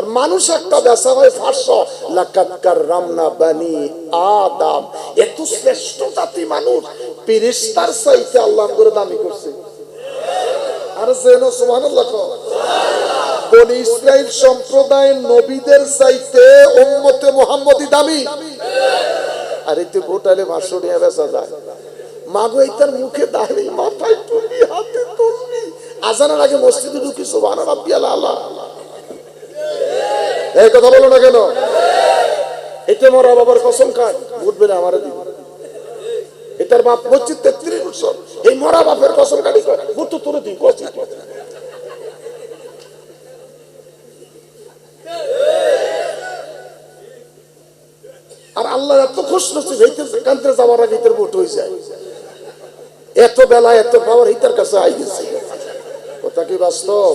আর মানুষ একটা বেচা হয় পাঁচশো লাকাতকার রামনা বানি আদাম। এত শ্রেষ্ঠ জাতি মানুষ পিরিস্তার চাইতে আল্লাহ করে দামি করছে। আর যেন সুবহানাল্লাহ। বনি ইসরাইল সম্প্রদায়ের নবীদের চাইতে উম্মতে মোহাম্মদী দামি। আর এতে ভোটালে ভাষ্য নিয়ে বেচা যায়। মাগো এইটার মুখে দাঁড়ি, মাথায় টুপি হাতে তসবি আজানের আগে মসজিদে ঢুকি সুবহান রাব্বিয়াল আলা। এই কথা বলো না কেন? এটা মরা বাবার কসম খায় উঠবে না আমার এটার বাপ মসজিদ তেত্রিশ বছর। এই মরা বাপের কসম কাটি কয় ভোট তো তোরে দিন আর আল্লাহ এত খুশ নসিব হইতে কান্তে যাওয়ার আগে যায়। এত বেলা, এত পাওয়ার হিতার কাছে আই গেছে। কথা কি বাস্তব?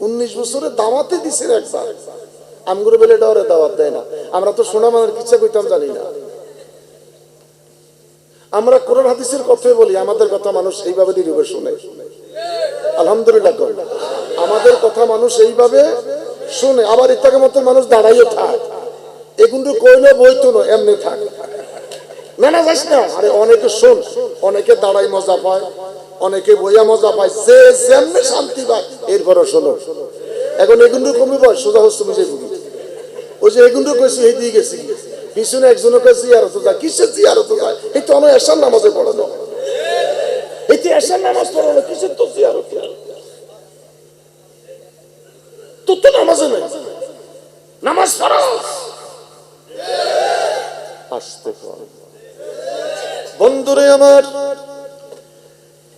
উনিশ বছরে দাওয়াতে দিছে একবার। আমগুলো বেলে ডরে দাওয়াত দেয় না। আমরা তো শোনা মানের কিচ্ছা কইতাম জানি না। আমরা কোরআন হাদিসের কথাই বলি, আমাদের কথা মানুষ এইভাবে নীরবে শুনে। আলহামদুলিল্লাহ কর। আমাদের কথা মানুষ এইভাবে শুনে, আবার ইত্যাকে মতো মানুষ দাঁড়াইয়ে থাক। এগুলো কইলে বইতো না, এমনি থাক। না না, যাস না। আরে অনেকে শোন, অনেকে দাঁড়াই মজা পায়। অনেকে বইয়া মজা পায়। যে যেমনি শান্তি পায়, এরপরও শোনো। এখন এগুলো কমে বয় সোজা বুঝে বুঝি ওই যে এগুলো কইছি এই দিয়ে গেছি। পিছনে একজনের কাছে জিয়ারত যায় কিসের জিয়ারত যায় এই তো অনেক এসার নামাজে পড়ানো এই তো এসার নামাজ পড়ানো কিসের তো জিয়ারত তোর তো নামাজে নেই। নামাজ ফরজ আসতে পারে। বন্ধুরে আমার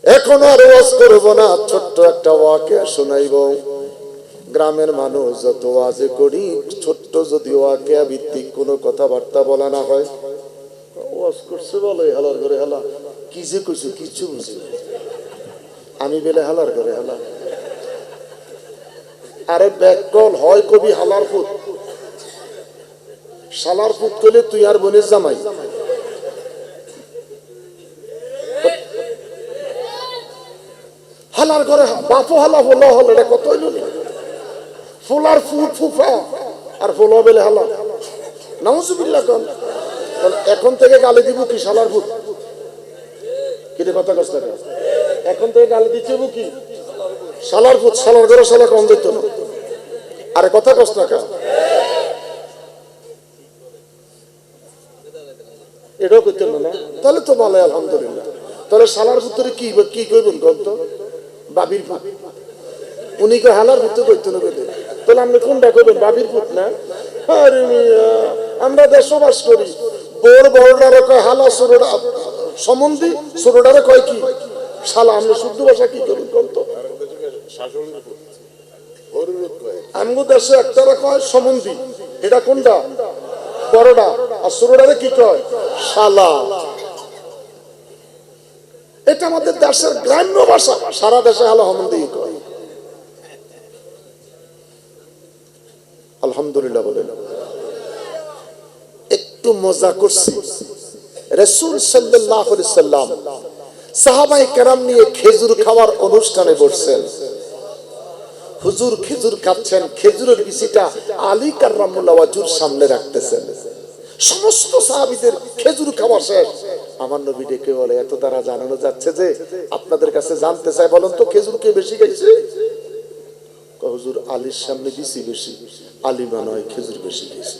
এখন আর ওয়াজ করব না, ছোট্ট একটা ওয়াকে শোনাইব। গ্রামের মানুষ যত ওয়াজে করি, ছোট্ট যদি ওয়াকে ভিত্তিক কোনো কথাবার্তা বলা না হয়। ওয়াজ করছে বলে হালার করে হালা। কি যে কইছো, কিচ্ছু বুঝি। আমি বেলে হালার করে হালা। আরে ব্যাকল হয় কবি হালার ফুট শালার ফুট করলে তুই আর বোনের জামাই। হালার ঘরে বাপু হালা ফোলা হল এটা কত হইল? ফুলার ফুট ফুফা আর ফোলা বেলে হালা। নাউজুবিল্লাহ কন। এখন থেকে গালি দিব কি শালার ফুট কিরে কথা কষ্ট এখন থেকে গালি দিচ্ছে কি? শালার ফুট শালার ঘরে শালা কম দিত না। আরে কথা কষ্ট কা। এটাও করতে না তাহলে তো ভালো আলহামদুলিল্লাহ। তাহলে শালার ভিতরে কি কি কইবেন গন্ত বাবির ফুট উনি কে হালার ভিতরে কইতে না কইতে তাহলে আপনি কোনটা কইবেন, বাবির ফুট না? আরে আমরা দেশবাস করি। বড় বড়টারে কয়, হালা ছোটটা সম্বন্ধী? ছোটটারে কয় কি? শালা, আপনি শুদ্ধ ভাষা কি করেন গন্ত শাসনের উপর আমগো দেশে একটারে কয়, সম্বন্ধী। এটা কোনটা? বড়টা। আর ছোটটারে কি কয়? শালা। এটা আমাদের দেশের গ্রাম্য ভাষা। সারা দেশে হালা আলহামদুলিল্লাহ বলেন একটু মজা করছি। রসুল সাল্লাহ সাল্লাম সাহাবাই কেরাম নিয়ে খেজুর খাওয়ার অনুষ্ঠানে বসছেন। হুজুর খেজুর খাচ্ছেন, খেজুরের বিচিটা আলী কার্রামুল্লাহ সামনে রাখতেছেন। সমস্ত সাহাবিদের খেজুর খাওয়া শেষ। আমার নবী ডেকে বলে, এত দ্বারা জানানো যাচ্ছে যে আপনাদের কাছে জানতে চাই বলেন তো খেজুর কে বেশি খাইছে হুজুর, আলীর সামনে বিচি বেশি, আলী মনে হয় খেজুর বেশি খাইছে।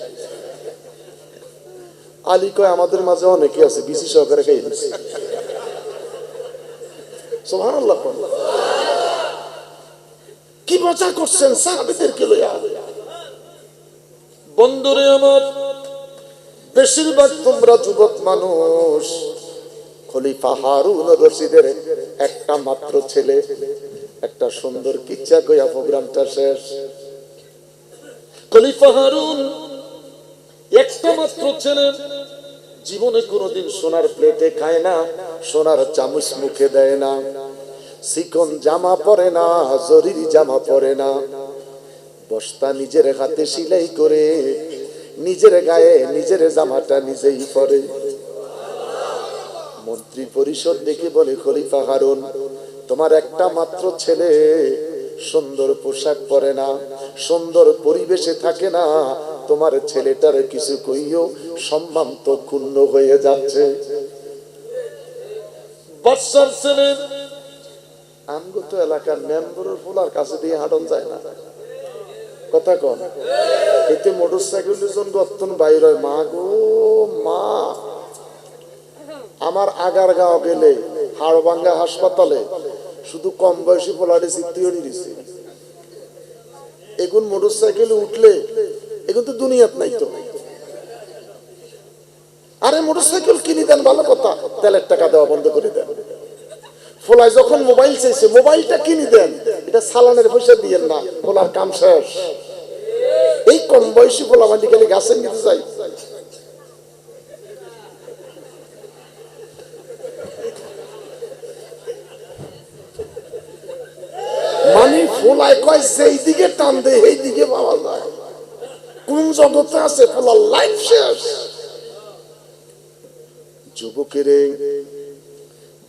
আলী কয়, আমাদের মাঝে অনেকে আছে বিচি সহকারে খাই দিচ্ছে সুবহানাল্লাহ। কি মজা করছেন সাহাবিদেরকে লইয়া? বন্ধুরে আমার বেশিরভাগ তোমরা যুবক মানুষ। খলিফা হারুন রশিদের একটা মাত্র ছেলে, একটা সুন্দর কিচ্ছা কইয়া প্রোগ্রামটা শেষ। খলিফা হারুন একটা মাত্র ছেলে, জীবনে কোনোদিন সোনার প্লেটে খায় না, সোনার চামচ মুখে দেয় না। সিকন জামা পরে না, জরির জামা পরে না। বস্তা নিজের হাতে সিলাই করে নিজের গায়ে, নিজের জামাটা নিজেই পরে। মন্ত্রী পরিষদ দেখে বলে, খলিফা হারুন, তোমার একটা মাত্র ছেলে, সুন্দর পোশাক পরে না, সুন্দর পরিবেশে থাকে না, তোমার ছেলেটার কিছু কইও, সম্মান তো ক্ষুণ্ণ হয়ে যাচ্ছে। বাচ্চার ছেলে আমগো এলাকার মেম্বরের ফুলার কাছে দিয়ে হাঁটন যায় না। কথা কন। এতে মোটর সাইকেলের জন্য অত্যন্ত বাইর হয়। মা গো, মা, আমার আগার গাঁও গেলে, হাড়ভাঙ্গা হাসপাতালে শুধু কম বয়সী পোলারে চিত্তিও দিছে এগুন মোটর সাইকেলে উঠলে, এগুন তো দুনিয়াত নাই তো। আরে মোটর সাইকেল কিনে দেন, ভালো কথা। তেলের টাকা দেওয়া বন্ধ করে দেন। ফোলায় যখন মোবাইল চাইছে, মোবাইলটা কিনে দেন। এটা সালানের পয়সা দিয়েন না ফোলার কাম শেষ। এই কম বয়সী ফোলা মাটি খালি গাছের নিতে চাই মানে কয় দিকে টান দেয় দিকে পাওয়া যায়। কোন জগতে আছে ফোলার লাইফ শেষ? যুবকের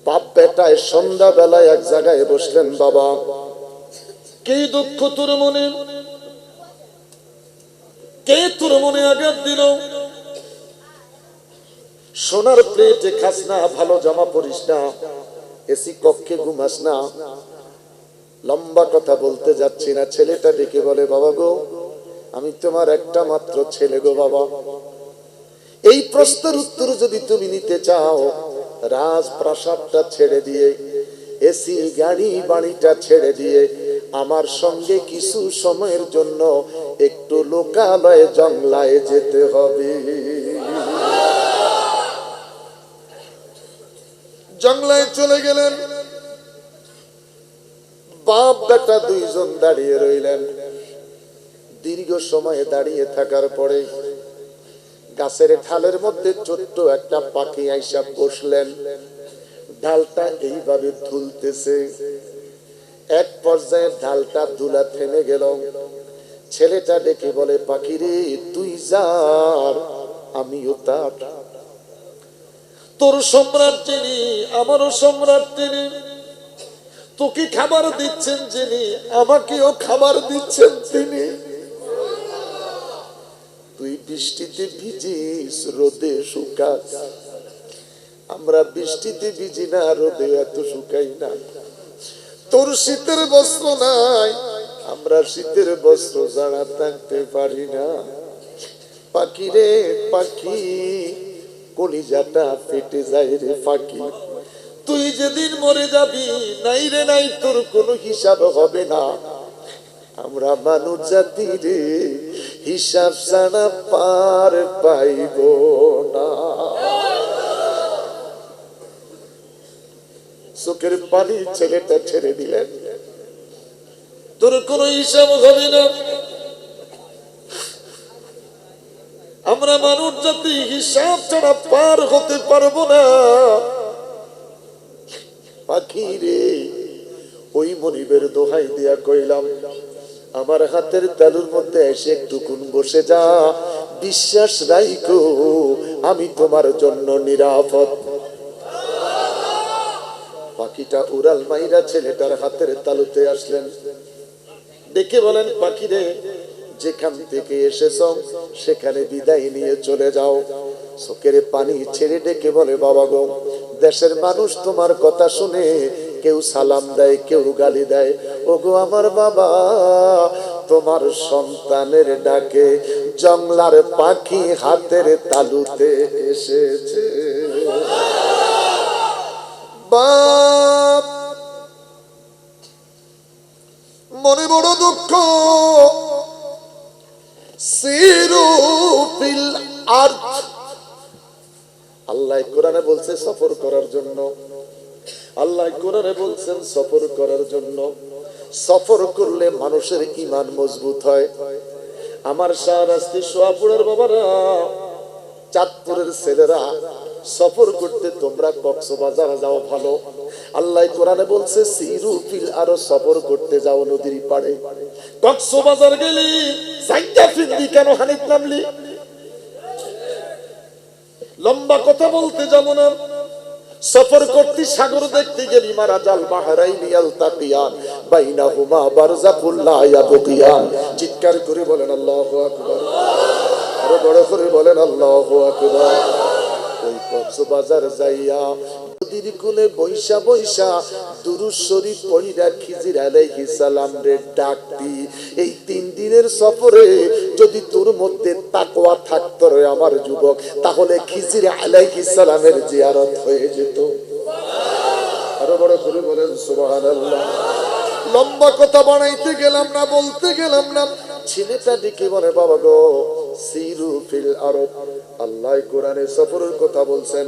বাপ বেটায় সন্ধ্যা বেলায় এক জায়গায় বসলেন বাবা। কে দুঃখ তোর মনে? কে তোর মনে আঘাত দিল? সোনার প্লেটে খাস না, ভালো জামা পরিস না এসি কক্ষে ঘুমাস না। লম্বা কথা বলতে যাচ্ছি না, ছেলেটা ডেকে বলে, বাবা গো, আমি তোমার একটা মাত্র ছেলে গো বাবা। এই প্রশ্নের উত্তর যদি তুমি নিতে চাও, রাজপ্রাসাদটা ছেড়ে দিয়ে এসি গাড়ি বাড়িটা ছেড়ে দিয়ে আমার সঙ্গে কিছু সময়ের জন্য একটু লোকালয়ে জংলায় যেতে হবে। জংলায় চলে গেলেন। বাপ বেটা দুইজন দাঁড়িয়ে রইলেন। দীর্ঘ সময়ে দাঁড়িয়ে থাকার পরে গাছের ঢালের মধ্যে ছোট্ট একটা পাখি আইসা বসলেন। ঢালটা এইভাবে ধুলতেছে। এক পর্যায়ে ঢালটা ধুলা থেমে গেল। ছেলেটা ডেকে বলে পাখি রে তুই যার, আমিও তার। তোর সম্রাট তিনি আমারও সম্রাট তিনি। তোকে খাবার দিচ্ছেন যিনি, আমাকেও খাবার দিচ্ছেন তিনি। তুই বৃষ্টিতে ভিজিস, রোদে শুকাস। আমরা বৃষ্টিতে ভিজি না, রোদে এত শুকাই না। তোর শীতের বস্ত্র নাই, আমরা শীতের বস্ত্র ছাড়া থাকতে পারি না। পাখি রে পাখি, কলিজাটা ফেটে যায় রে পাখি তুই যেদিন মরে যাবি, নাই রে নাই তোর কোনো হিসাব হবে না। আমরা মানুষ জাতি রে, হিসাব ছাড়া পার পাইব না। চোখের পানি ছেলেটা ছেড়ে দিলেন। তোর কোনো হিসাব হবে না। আমরা মানুষ জাতি, হিসাব ছাড়া পার হতে পারব না। পাখি রে, ওই মনিবের দোহাই দিয়া কইলাম, আমার হাতের তালুর মধ্যে এসে একটুকুন বসে যা। বিশ্বাস রাইকো আমি তোমার জন্য নিরাপদ। পাখিটা উড়াল মাইরা ছেলেটার হাতের তালুতে আসলেন। দেখে বলেন পাখি রে যেখান থেকে এসেছ, সেখানে বিদায় নিয়ে চলে যাও। চোখের পানি ছেড়ে ডেকে বলে, বাবা গো, দেশের মানুষ তোমার কথা শুনে কেউ সালাম দেয়, কেউ গালি দেয়। ওগো আমার বাবা, তোমার সন্তানের ডাকে জংলার পাখি হাতের তালুতে এসেছে। বাপ। মনে বড় দুঃখ। সিরুফিল আরদ আল্লাহ কোরআনে বলছে সফর করার জন্য। আল্লাহ কোরআনে বলছেন সফর করার জন্য। সফর করলে মানুষের ইমান মজবুত হয়। আমার শাহরাস্তি সোয়াপুরের বাবারা, চাঁদপুরের ছেলেরা সফর করতে তোমরা কক্সবাজার যাও ভালো। আল্লাহ কোরআনে বলছে সিরুফিল আরও সফর করতে যাও নদীর পাড়ে। কক্সবাজার গেলি সাইডা ফিন্দি কেন হানিত নামলি? লম্বা কথা বলতে যাব না। সফর করতে সাগর দেখতে গেলি, মারা জাল বাহারাইনি আলতাকিয়ান বাইনাহুমা বারজাকুল লা ইয়াবকিয়ান। চিৎকার করে বলেন, আল্লাহু আকবার। আরও বড় করে বলেন, আল্লাহু আকবার। ওই কক্সবাজার যাইয়া নদীর কুলে বৈশা বৈশা দুরুদ শরীফ পড়িরা খিজির আলাইহিস সালাম রে ডাকতি এই তিন দিনের সফরে যদি তোর মধ্যে তাকওয়া থাকতো রে আমার যুবক, তাহলে খিজির আলাইহিস সালামের জিয়ারত হয়ে যেত। আরও বড় করে বলেন, সুবহানাল্লাহ। লম্বা কথা বানাইতে গেলাম না, বলতে গেলাম না। ছেলেটা ডেকে বলে, বাবা গো আল্লাহ কোরআনে সফরের কথা বলছেন,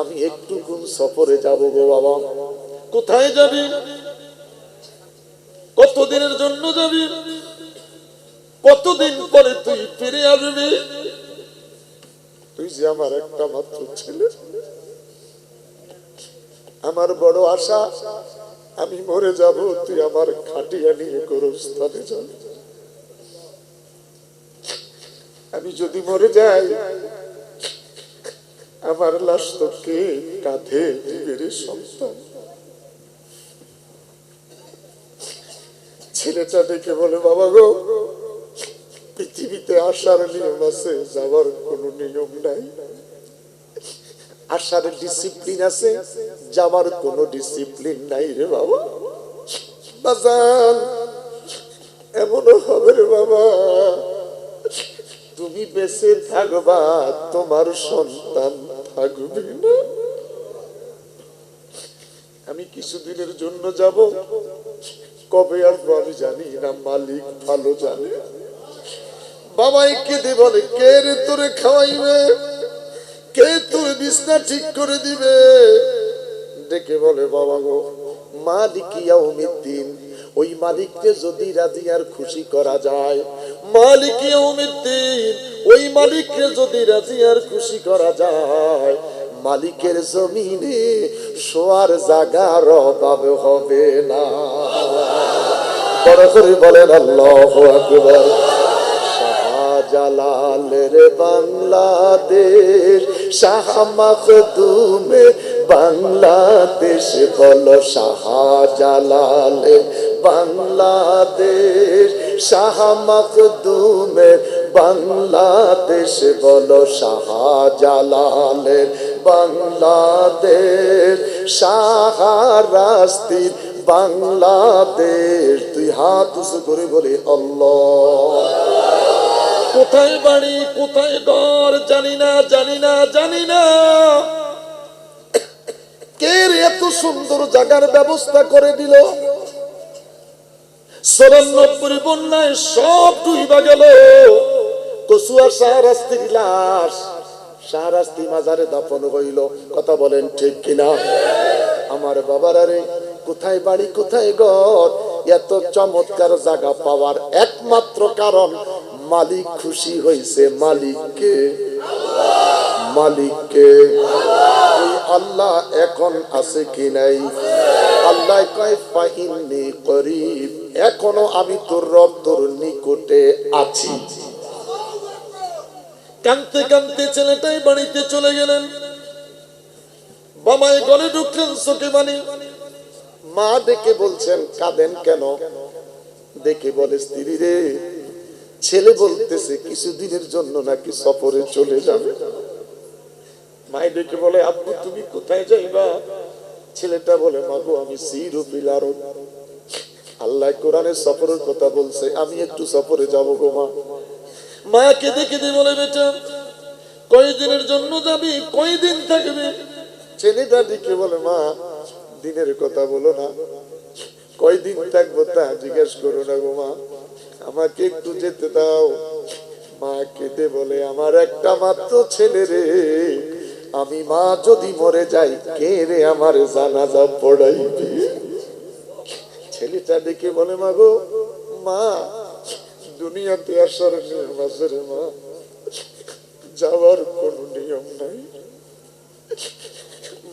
আমি একটু কোন সফরে যাব গো বাবা। কোথায় যাবি? কতদিনের জন্য যাবি? কতদিন পরে তুই ফিরে আসবি? তুই যে আমার একটা মাত্র ছেলে। আমার বড় আশা, আমি মরে যাব, তুই আমার খাটিয়া নিয়ে গোরস্থানে যাবি। আমি যদি মরে যাই, আমার লাশ তো কে কাঁধে রে সন্তান? ছেলেটা ডেকে বলে, বাবা গো, পৃথিবীতে আসার নিয়ম আছে, যাওয়ার কোনো নিয়ম নাই। আসার ডিসিপ্লিন আছে, যাওয়ার কোনো ডিসিপ্লিন নাই রে বাবা। বাজান, এমনও হবে রে বাবা। তুমি বেঁচে থাকবা, তোমার সন্তান থাকবে না। আমি কিছুদিনের জন্য যাব। কবে আসব আমি জানি না, মালিক ভালো জানে। বাবাই কেঁদে বলে, কে রে তোরে খাওয়াইবে? কে তোর বিছনা ঠিক করে দিবে? ডেকে বলে, বাবা গো, মালিক ইয়াউমিদ্দিন, ওই মালিককে যদি রাজি আর খুশি করা যায় মালিক ইয়াউমিদ্দিন, ওই মালিককে যদি রাজি আর খুশি করা যায়, মালিকের জমিনে শোয়ার জাগার অভাব হবে না। বড় করে বলেন, আল্লাহু আকবার। শাহজালালের বাংলাদেশ, শাহ মখদুমে বাংলাদেশ বলো, শাহজালালের বাংলাদেশ। শাহ মখদুমে বাংলাদেশ বলো শাহজালালের বাংলাদেশ শাহরাস্তির বাংলাদেশ। তুই হাত উঁচু করে বলি, আল্লাহ। কোথায় বাড়ি, কোথায় ঘর, জানি না জানি না জানি না। কে এত সুন্দর জায়গার ব্যবস্থা করে দিল? চৌরানব্বই বন্যায় সব ডুইবা গেল। কচুয়া শাহরাস্তির লাশ, শাহরাস্তি মাজারে দাফন হইল। কথা বলেন ঠিক কিনা? আমার বাবার আরে কোথায় বাড়ি, কোথায় ঘর? এত চমৎকার জায়গা পাওয়ার একমাত্র কারণ, মালিক খুশি হয়েছে মালিককে। মালিককে। আল্লাহ এখন আছে কি নাই? আল্লাহ কয়, ফাইন্নি করিব। এখনও আমি তোর রব, তোর নিকটে আছি। কানতে কানতে ছেলেটাই বাড়িতে চলে গেলেন। বাবাই গলে ঢুকলেন চোখে বানি মা ডেকে বলছেন, কাঁদেন কেন? দেখে বলে, স্ত্রী রে, ছেলে বলতেছে কিছুদিনের জন্য নাকি সফরে চলে যাবে। মাই ডেকে বলে, আব্বু, তুমি কোথায় যাইবা? ছেলেটা বলে, মাগো, আমি সির পিলার। আল্লাহ কোরআনের সফরের কথা বলছে, আমি একটু সফরে যাব গো মা। মা কেঁদে কেঁদে বলে, বেটা, কয়দিনের জন্য যাবি? কয়দিন থাকবে? ছেলেটা দিকে বলে, মা, দিনের কথা বলো না। কয়দিন থাকব তা জিজ্ঞেস করো না গো মা। আমাকে একটু যেতে দাও। মা কেঁদে বলে, আমার একটা মাত্র ছেলে রে। আমি মা যদি মরে যাই, কে রে আমার জানাজা পড়াইবে? ছেলেটা দেখে বলে মা গো মা, দুনিয়াতে আসার আছে মা যাওয়ার কোন নিয়ম নাই।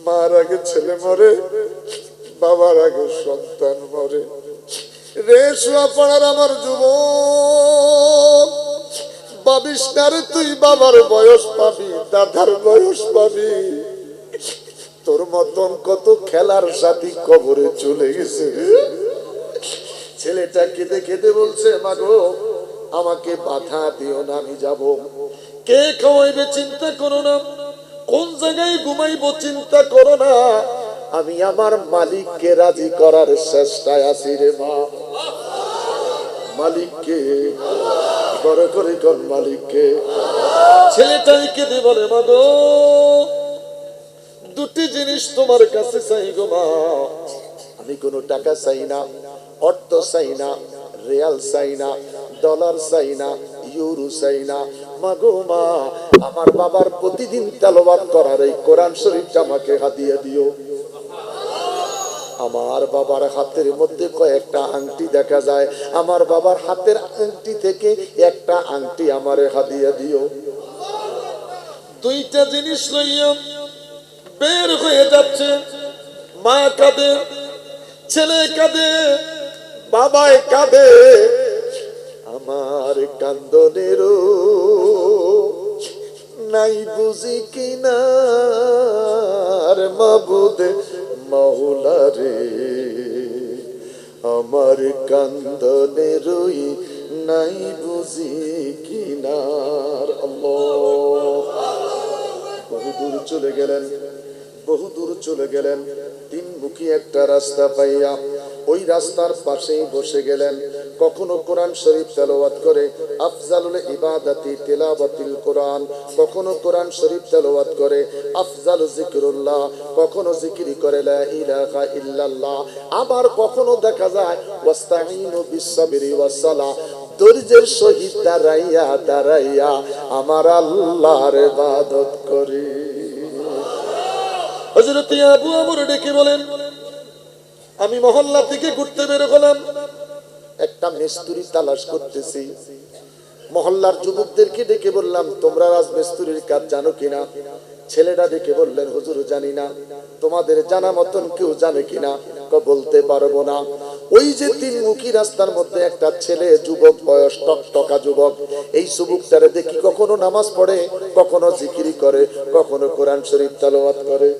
মার আগে ছেলে মরে, বাবার আগে সন্তান মরে। রে পড়ার আমার যুব না রে তুই বাবার বয়স পাবি, দাদার বয়স পাবি। তোর মতন কত খেলার সাথী কবরে চলে গেছে। ছেলেটা কেঁদে কেঁদে বলছে, মাগো, আমাকে বাধা দিও না, আমি যাব। কে খাওয়াইবে চিন্তা করো না। কোন জায়গায় ঘুমাইবো চিন্তা করো না। আমি আমার মালিককে রাজি করার চেষ্টায় আছি রে মা। মালিককে বড় করে কোন মালিককে। ছেলেটাই কেঁদে বলে, মাগো, দুটি জিনিস তোমার কাছে চাই গো মা। আমি কোনো টাকা চাই না। অর্থ চাই না রিয়াল চাই না ডলার চাই না ইউরো চাই না মাগো মা, আমার বাবার প্রতিদিন তেলবাদ করার এই কোরআন শরীফটা আমাকে হাতিয়ে দিও। আমার বাবার হাতের মধ্যে কয়েকটা আংটি দেখা যায়। আমার বাবার হাতের আংটি থেকে একটা আংটি আমারে হাদিয়ে দিও। দুইটা জিনিস লইয়া বের হয়ে যাচ্ছে। মা কাঁদে, ছেলে কাঁদে বাবায় কাঁদে। আমার কান্দনেরও নাই বুঝি কিনার মাবুদ মাহুলা রে। আমার কান্দনেরই নাই বুঝি কিনার বহুদূর চলে গেলেন, বহুদূর চলে গেলেন। তিন মুখী একটা রাস্তা পাইয়া ওই রাস্তার পাশেই বসে গেলেন। কখনো কোরআন শরীফ তেলাওয়াত করে আফজালুল ইবাদাতি তেলাওয়াতিল কোরআন, কখনো কোরআন শরীফ তেলাওয়াত করে আফজাল জিকিরুল্লাহ কখনো জিকিরি করে লা ইলাহা ইল্লাল্লাহ। আবার কখনো দেখা যায় ওয়াস্তাইনু বিসসাবরি ওয়াসসালাহ, ধৈর্যের সহিত দাঁড়াইয়া দাঁড়াইয়া আমার আল্লাহর ইবাদত করি। হযরত আবু আমর ডেকে বলেন আমি মহল্লা থেকে ঘুরতে বের হলাম। একটা মিস্ত্রি তালাশ করতেছি। মহল্লার যুবকদেরকে ডেকে বললাম, তোমরা রাজমিস্ত্রির কাজ জানো কিনা? ছেলেটা ডেকে বললেন, হুজুর, জানি না। তোমাদের জানা মতন কেউ জানে কিনা? বলতে পারব না। ওই যে তিন মুখী রাস্তার মধ্যে একটা ছেলে, যুবক, বয়স টক টকা যুবক, এই যুবকটারে দেখি কখনো নামাজ পড়ে, কখনো জিকিরি করে, কখনো কোরআন শরীফ তালাওয়াত করে।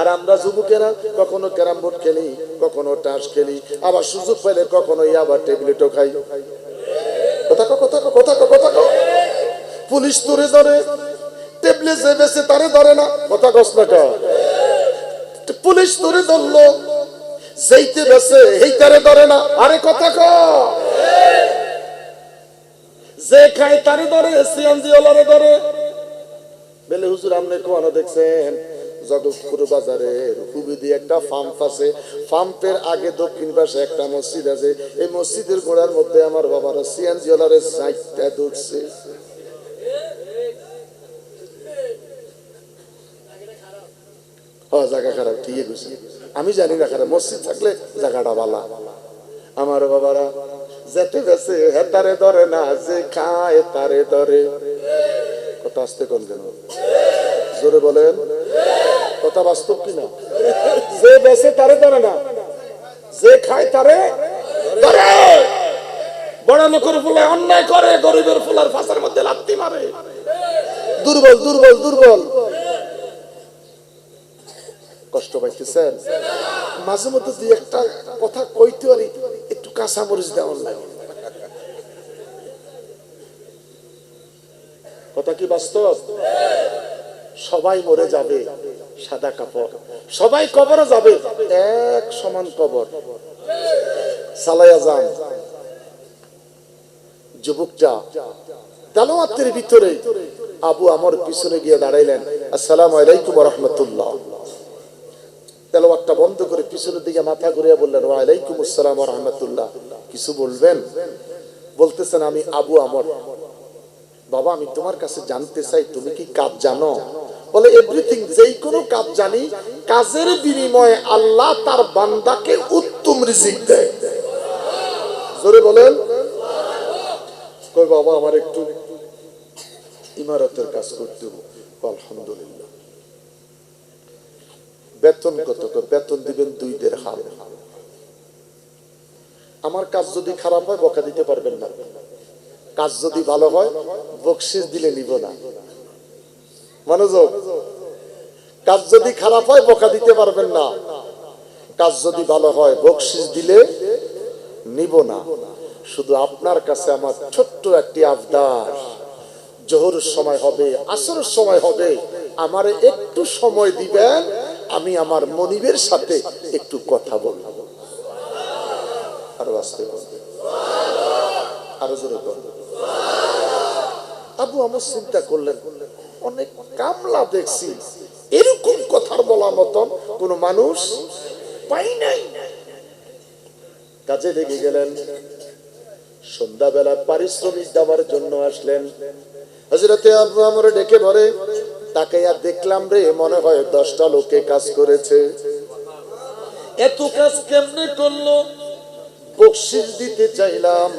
আর আমরা যুবকেরা কখনো ক্যারাম বোর্ড খেলি, কখনো টাস খেলি, আবার সুযোগ পেলে কখনো আবার টেবলেটও খাই। কথা কথা কথা কথা পুলিশ তোরে ধরে, টেবলে যে বেছে তারে ধরে না। কথা কস না পুলিশ তোরে ধরলো, যেইতে বেছে এই তারে ধরে না। আরে কথা ক যে খায় তারে ধরে সিএনজি ওলারে ধরে। বেলে হুজুর আপনি কোয়ানো দেখছেন? জগৎপুর বাজারের হুবিদি একটা পাম্প আছে। পাম্পের আগে দক্ষিণ পাশে একটা মসজিদ আছে। এই মসজিদের গোড়ার মধ্যে আমার বাবার সিএনজি ওলারের সাইটটা ঢুকছে হ্যাঁ জায়গা খারাপ, ঠিকই কইছে। আমি জানি না খারাপ, মসজিদ থাকলে জায়গাটা ভালো। আমার বাবারা, যেতে গেছে, হেতারে ধরে না, যে খায় তারে ধরে। কথা আসতে কোন কেন জোরে বলেন, কথা বাস্তব কিনা? যে বেসে তারে ধরে না, যে খায় তারে বড় লোকের ফুলে অন্যায় করে, গরিবের ফুলার ফাঁসের মধ্যে লাত্তি মারে। দুর্বল দুর্বল দুর্বল। কষ্ট পাইতেছেন? মাঝে মধ্যে দুই একটা কথা কইতে পারি, একটু কাঁচা মরিচ দেওয়ার লাগে। কথা কি বাস্তব? সবাই মরে যাবে, সাদা কাপড়। সবাই কবরে যাবে, এক সমান কবর। সালায়া যান। যুবকটা তালোয়াতের ভিতরে আবু আমার পিছনে গিয়ে দাঁড়াইলেন। আসসালামু আলাইকুম রহমতুল্লাহ। তেলাওয়াতটা বন্ধ করে পিছনের দিকে মাথা ঘুরিয়ে বললেন ওয়ালাইকুম আসসালাম রহমতুল্লাহ। কিছু বলবেন? বলতেছেন, আমি আবু আমর। বাবা, আমি তোমার কাছে জানতে চাই, তুমি কি কাজ জানো? বলে এভরিথিং যেই কোনো কাজ জানি, কাজের বিনিময়ে আল্লাহ তার বান্দাকে উত্তম রিজিক দেয়। জোরে বলেন। কই বাবা, আমার একটু ইমারতের কাজ করতে আলহামদুলিল্লাহ। বেতন কত? বেতন দিবেন দুই দেড় হাল আমার কাজ যদি খারাপ হয়, বকা দিতে পারবেন না। কাজ যদি ভালো হয়, বকশিস দিলে নিব না। মনোযোগ। কাজ যদি খারাপ হয়, বোকা দিতে পারবেন না। কাজ যদি ভালো হয়, বকশিস দিলে নিব না। শুধু আপনার কাছে আমার ছোট্ট একটি আবদার। জোহরের সময় হবে, আসরের সময় হবে। আমার একটু সময় দিবেন, আমি আমার মনিবের সাথে একটু কথা বলব। আরও আসতে আরও জোরে করুন। আবু আমার চিন্তা করলেন, অনেক কামলা দেখছি। এরকম কথার বলার মতন কোন মানুষ পাই নাই। কাজে লেগে গেলেন। সন্ধ্যাবেলা পারিশ্রমিক দেওয়ার জন্য আসলেন। হজরতে আবু আমার ডেকে ভরে তাকে আর দেখলাম রে, মনে হয় দশটা লোকে কাজ করেছে। এত কাজ কেমনে করল? বকশিস দিতে চাইলাম।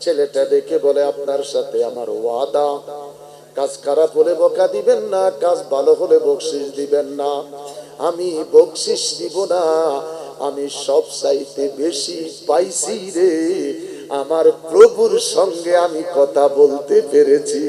ছেলেটা দেখে বলে, আপনার সাথে আমার ওয়াদা। কাজ খারাপ হলে বকা দিবেন না, কাজ ভালো হলে বকশিস দিবেন না। আমি বকশিস দিব না, আমি সব চাইতে বেশি পাইছি রে। আমার প্রভুর সঙ্গে আমি কথা বলতে পেরেছি।